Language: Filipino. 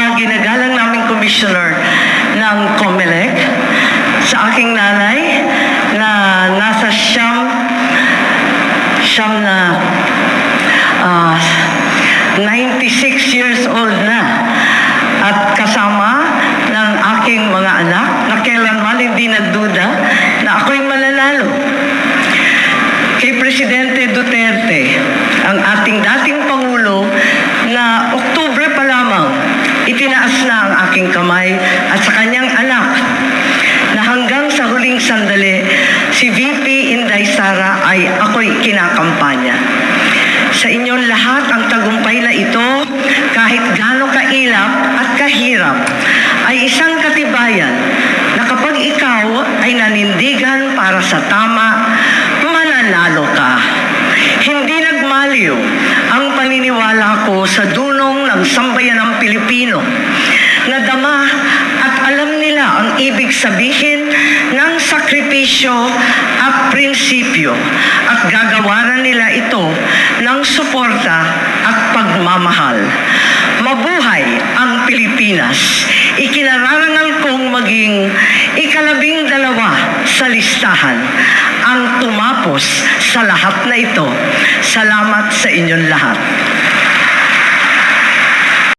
mga ginagalang naming commissioner ng COMELEC, sa aking nanay na nasa siyam, siyam na ah, uh, 96 years old na at kasama ng aking mga anak na kailanman hindi nagduda na ako'y mananalo. At sa kanyang anak na hanggang sa huling sandali, si VP Inday Sara ay ako'y kinakampanya. Sa inyong lahat ang tagumpay na ito, kahit gaano kailap at kahirap, ay isang katibayan na kapag ikaw ay nanindigan para sa tama, mananalo ka. Hindi nagmaliw ang paniniwala ko sa dunong ng sambayan ng Pilipino. Nila ang ibig sabihin ng sakripisyo at prinsipyo at gagawaran nila ito ng suporta at pagmamahal. Mabuhay ang Pilipinas. Ikinararangal kong maging ikalabing dalawa sa listahan ang tumapos sa lahat na ito. Salamat sa inyong lahat.